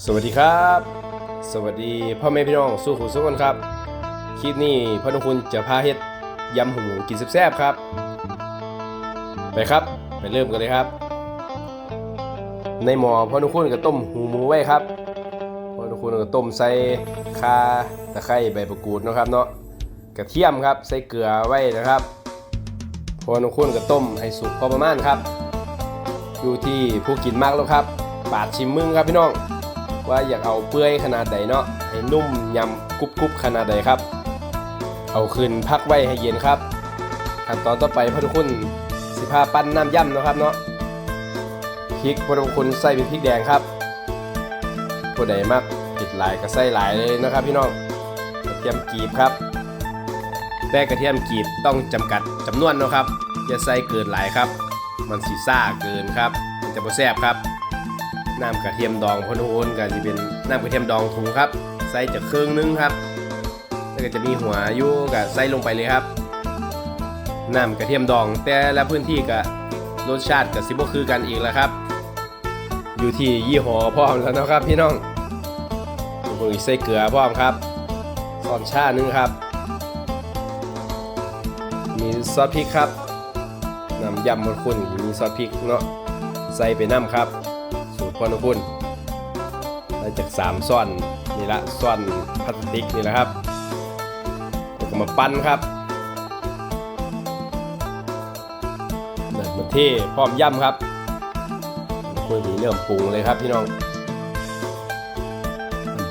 สวัสดีครับ สวัสดีพ่อแม่พี่น้องสู้ขุนสู้คนครับ คลิปนี้พ่อนุคุณจะพาเฮ็ดยำหูหมูกินแซ่บๆครับ ไปครับไปเริ่มกันเลยครับ ในหม้อพ่อนุคุณก็ต้มหูหมูไว้ครับพ่อนุคุณก็ต้มใส่ข่าตะไคร้ใบมะกรูดนะครับเนาะกระเทียมครับใส่เกลือไว้นะครับพ่อนุคุณก็ต้มให้สุกพอประมาณครับ อยู่ที่ผู้กินมากแล้วครับ ปาดชิมมึงครับพี่น้อง ว่าอยากเอาเปื่อยขนาดใดเนาะให้นุ่มยำกรุบกรุบขนาดใดครับ เอาคืนพักไว้ให้เย็นครับขั้นตอนต่อไปพ่อทุกคนสิพาปั้นน้ำย่ำนะครับเนาะพริกพ่อทุกคนใส่เป็นพริกแดงครับผู้ใดมักกิดหลายก็ใส่หลายเลยนะครับพี่น้องกระเทียมกรีบครับแต่กระเทียมกรีบต้องจำกัดจำนวนนะครับอย่าใส่เกินหลายครับ มันสีซ่าเกินครับมันจะบ่แซ่บครับ น้ำกระเทียมดองพอนุโอนก็จะเป็นน้ำกระเทียมดองถุงครับ ใส่จากเครื่องนึงครับแล้วก็จะมีหัวอยู่กับใส่ลงไปเลยครับน้ำกระเทียมดอง แต่ละพื้นที่ก็รสชาติกับซิบคือกันอีกแล้วครับ อยู่ที่ยี่ห้อพร้อมแล้วนะครับพี่น้องผมอีกใส่เกลือพร้อมครับซอนชาหนึ่งครับ มีซอสพริกครับน้ำยำมันข้นมีซอสพริกเนาะใส่ไปน้ำครับ พ่อนุคุณได้จากสามซ่อนนี่ละซ่อนพลาสติกนี่แหละครับแล้วก็มาปั้นครับเดินมาเท่พร้อมย่ำครับคุยมีเริ่มปรุงเลยครับพี่น้อง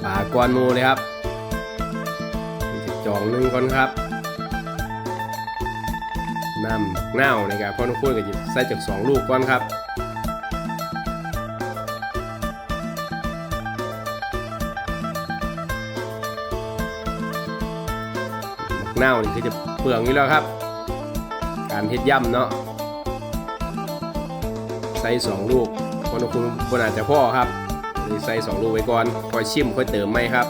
ปลากวนมูเลยครับจองหนึงก่อนครับน้ำบักนานะครับพ่อนุคุณก็จะใส่จากสองลูกก่อนครับ บักนานี่คือจะเปลืองอยู่แล้วครับ การเฮ็ดย่ำเนาะใส่สองลูกคนคุณบนอาจจะพ่อครับนี่ใส่สองลูกไว้ก่อนค่อยชิมค่อยเติมไหมครับ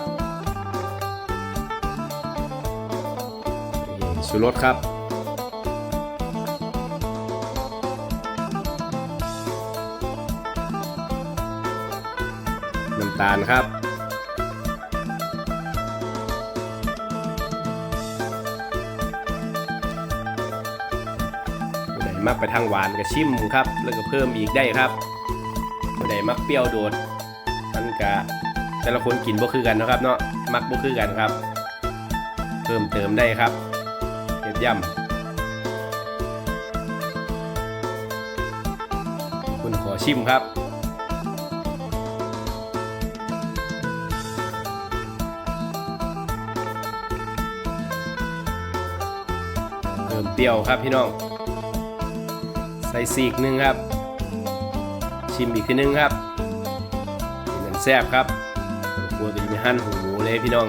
นี่ชูรสครับน้ำตาลครับ มักไปทางหวานก็ชิมครับ แล้วก็เพิ่มอีกได้ครับผู้ใดมักเปรี้ยวโดดมันก็แต่ละคนกินบ่คือกันนะครับเนาะมักบ่คือกันครับ เพิ่มเติมได้ครับเห็ดย่ำคุณขอชิมครับเพิ่มเปรี้ยวครับพี่น้อง ส่ซีกหนึ่งครับ ชิมอีกทีนึงครับนี่มันแซ่บครับครัวจะมีหั่นหูหมูเลยพี่น้อง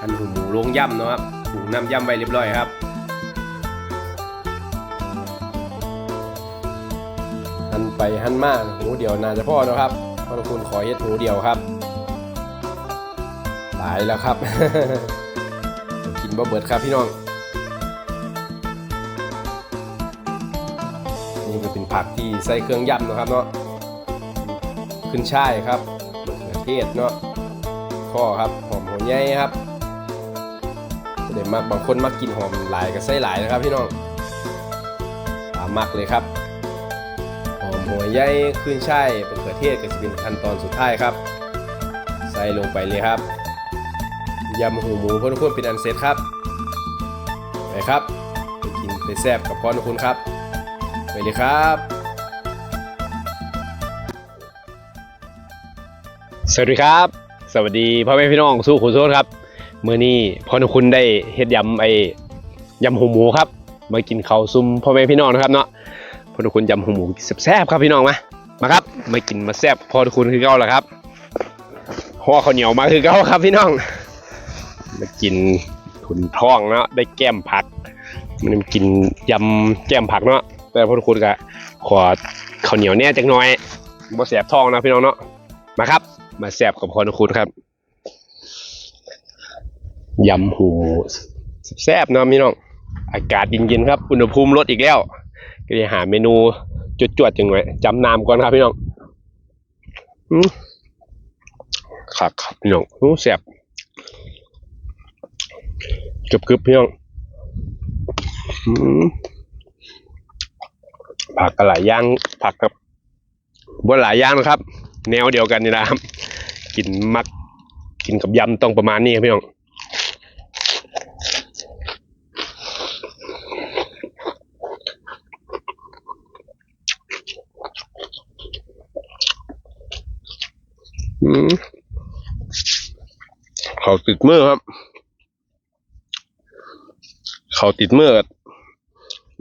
หั่นหูหมูลงย่ำเนาะครับปรุงน้ำย่ำไว้เรียบร้อยครับหั่นไปหั่นมากหูเดียวน่าจะพ่อเนาะครับพระคุณขอเฮ็ดหูเดียวครับตายแล้วครับ กินบ่เบิดครับพี่น้อง ผักที่ใส่เครื่องยำนะครับเนาะขึ้นช่ายครับมะเขือเทศเนาะข้อครับหอมหัวใหญ่ครับเดี๋ยวมักบางคนมักกินหอมหลายก็ใส่หลายนะครับพี่น้องตามมักเลยครับหอมหัวใหญ่ขึ้นช่ายมะเขือเทศก็จะเป็นขั้นตอนสุดท้ายครับ ใส่ลงไปเลยครับยำหูหมูเพื่อนๆเป็นอันเสร็จครับไปครับไปกินไปแซ่บกับพ่อนุกคุณครับ ไปเลยครับสวัสดีครับ สวัสดีพ่อแม่พี่น้องสู้ขุนโซนครับเมื้อนี้พ่อนุคุณได้เฮ็ดยำไอ้ยำหูหมูครับมากินข้าวซุมพ่อแม่พี่น้องนะครับเนาะพ่อนุคุณยำหูหมูแซ่บๆครับพี่น้องมามาครับมากินมาแซ่บพ่อนุคุณคือเก่าแล้วครับห่อข้าวเหนียวมาคือเก่าครับพี่น้อง มากินถุนท้องเนาะได้แก้มผัก มันกินยำแก้มผักเนาะ แต่พวกคุณก็ขอข้าวเหนียวแน่จักหน่อยบ่แสบท้องนะพี่น้องเนาะมาครับ มาแสบกับพรคุณครับยำหูแซ่บนะพี่น้อง อากาศเย็นๆครับ อุณหภูมิลดอีกแล้ว ก็เลยหาเมนูจวดๆจังหน่อยจำนามก่อนครับพี่น้องคักครับพี่น้องโอ้แซ่บกรึบกรึบพี่น้อง อืม ผักกระหลายย่างผักกับบ่หลายย่างนะครับ แนวเดียวกันนี่นะครับ กินมักกินกับยำต้องประมาณนี้ครับพี่น้องเขาติดมือครับ เขาติดมือ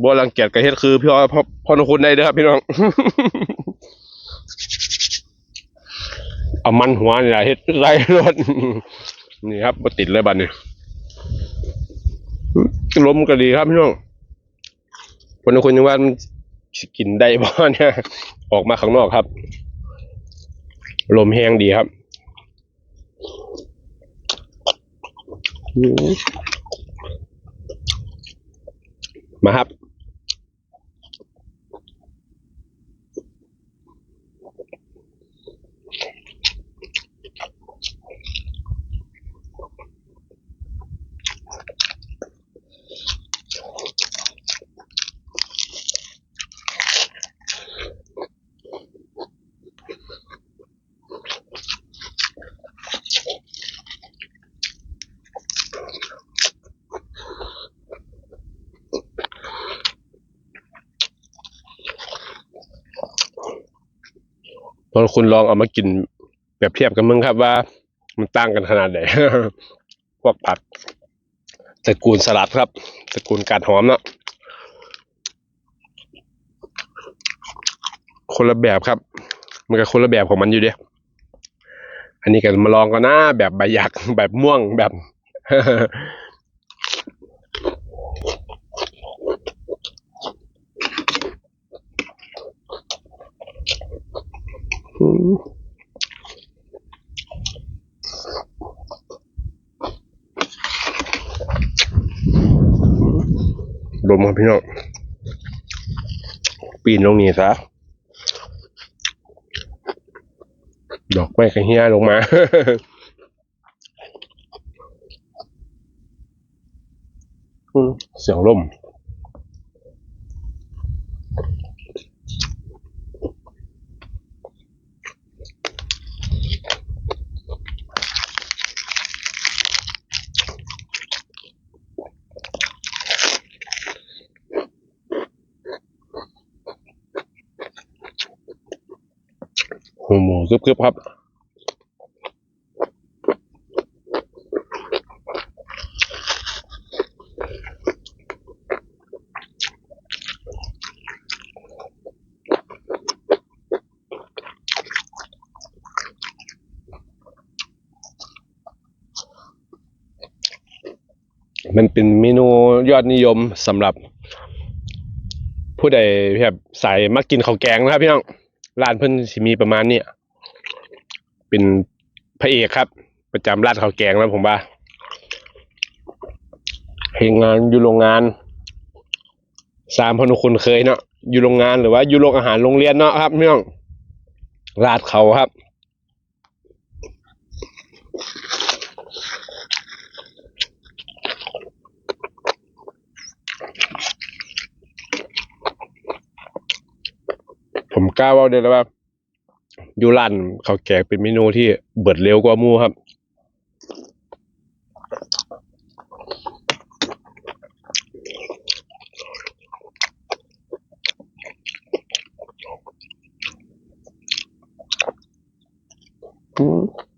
บ่รังเกียจกระเฮ็ดคือพี่อ้อพ่อพ่อนคุณได้เด้อครับพี่น้อง เอามันหัวนี่แหละเฮ็ดไรรถนี่ครับมาติดเลยบัดนี้ลมก็ดีครับพี่น้องคนคนยังว่ามันกินได้บ่เนี่ย ออกมาข้างนอกครับ ลมแห้งดีครับมาครับ พอคุณลองเอามากินแบบเทียบกันมึงครับว่า มันต่างกันขนาดไหนพวกผักตระกูลสลัดครับตระกูลกาดหอมเนาะคนละแบบครับ มันก็คนละแบบของมันอยู่เดียอันนี้กันมาลองกันนะแบบใบหยักแบบม่วงแบบ อืมครับพี่น้องปีนลงนี่ซะดอกไม้กระเฮียลงมาเสียงลม หูหมู กรึบๆครับมันเป็นเมนูยอดนิยมสำหรับ ผู้ใดแบบสายมักกินข้าวแกงนะครับพี่น้องร้านเพิ่นสิมีประมาณเนี้ย เป็นพระเอกครับ ประจำร้านข้าวแกงแล้วผมว่าเฮงงานอยู่โรงงาน สามพนุคุณเคยเนาะอยู่โรงงานหรือว่าอยู่โรงอาหารโรงเรียนเนาะครับพี่น้องราดเขาครับผมกล้าว่าเดี๋ยวแล้วว่า ยูรันเขาวแกงเป็นเมนูที่เบิดเร็วกว่ามูครับอืม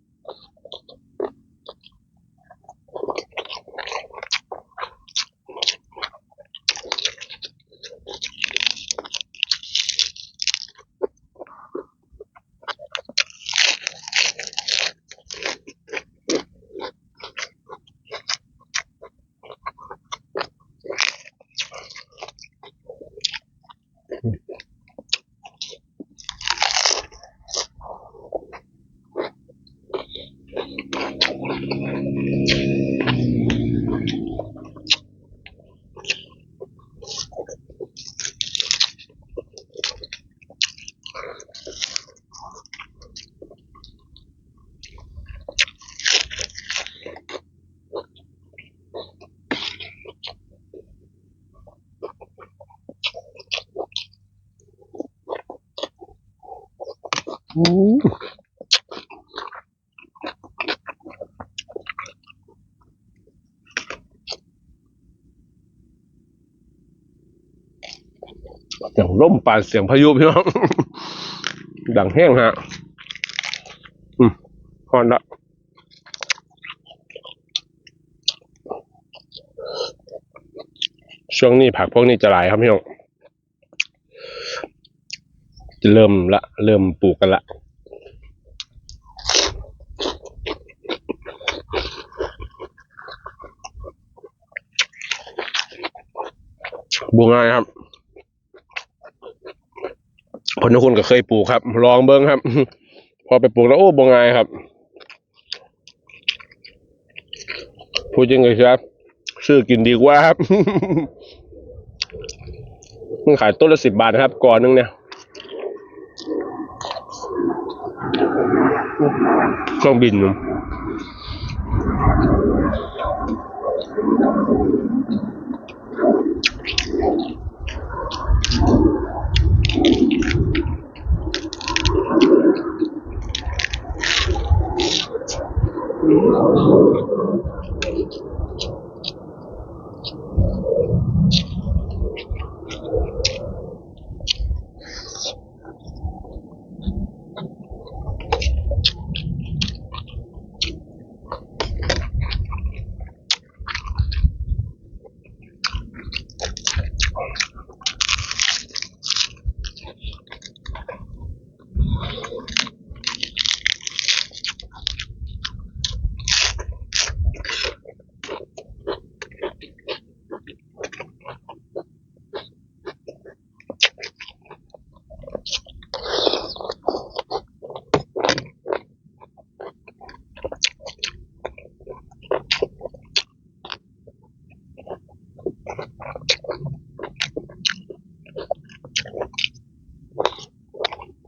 เสียงร่มป่านเสียงพายุพี่น้องดังแห้งฮะ อืมฮอนละช่วงนี้ผักพวกนี้จะหลายครับพี่น้อง จะเริ่มละ เริ่มปลูกกันละบัวง่ายครับ คนทุกคนก็เคยปลูกครับ ลองเบิ้งครับ พอไปปลูกแล้วโอ้บัวง่ายครับพูดจริงเลยครับ ซื้อกินดีกว่าครับ มันขายต้นละสิบบาทนะครับก่อนนึงเนี่ย เครื่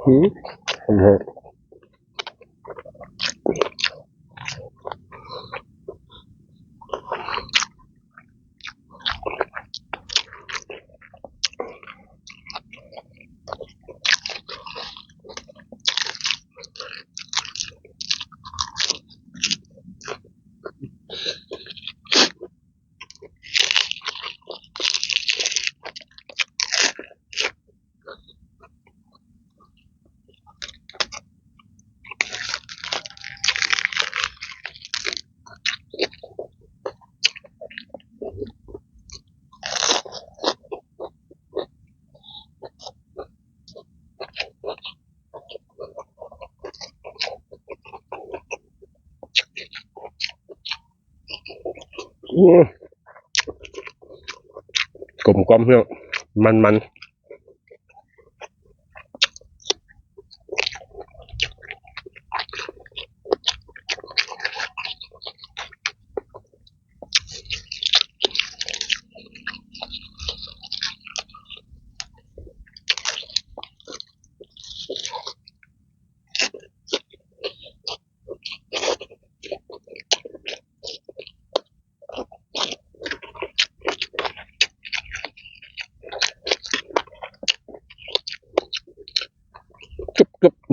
องบิ กลมกลอมเพื่อมันมัน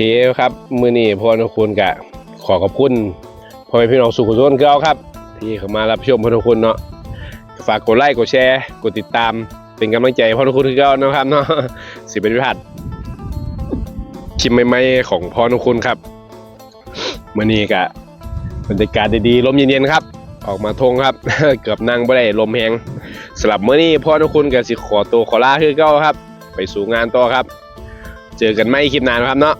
เคครับ มือนี้พ่อนุคุณกะขอขอบคุณพ่อแม่พี่น้องสุขุมทุกคนเก่าครับ ที่เข้ามารับชมพ่อนุคุณเนาะฝากกดไลค์กดแชร์กดติดตามเป็นกำลังใจพ่อนุคุณเก่านะครับเนาะสิเป็นวิพัฒน์คลิปใหม่ๆของพ่อนุคุณครับมือนี้กะบรรยากาศดีๆลมเย็นๆครับ ออกมาทงครับ เกือบนั่งไม่ได้ลมแหงสำหรับมื้อนี้พ่อนุกคุณกับสิขอตัวขอลาคือเก่าครับ ไปสู่งานต่อครับ เจอกันไม่คลิปนานครับเนาะ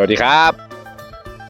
วัสดีครับ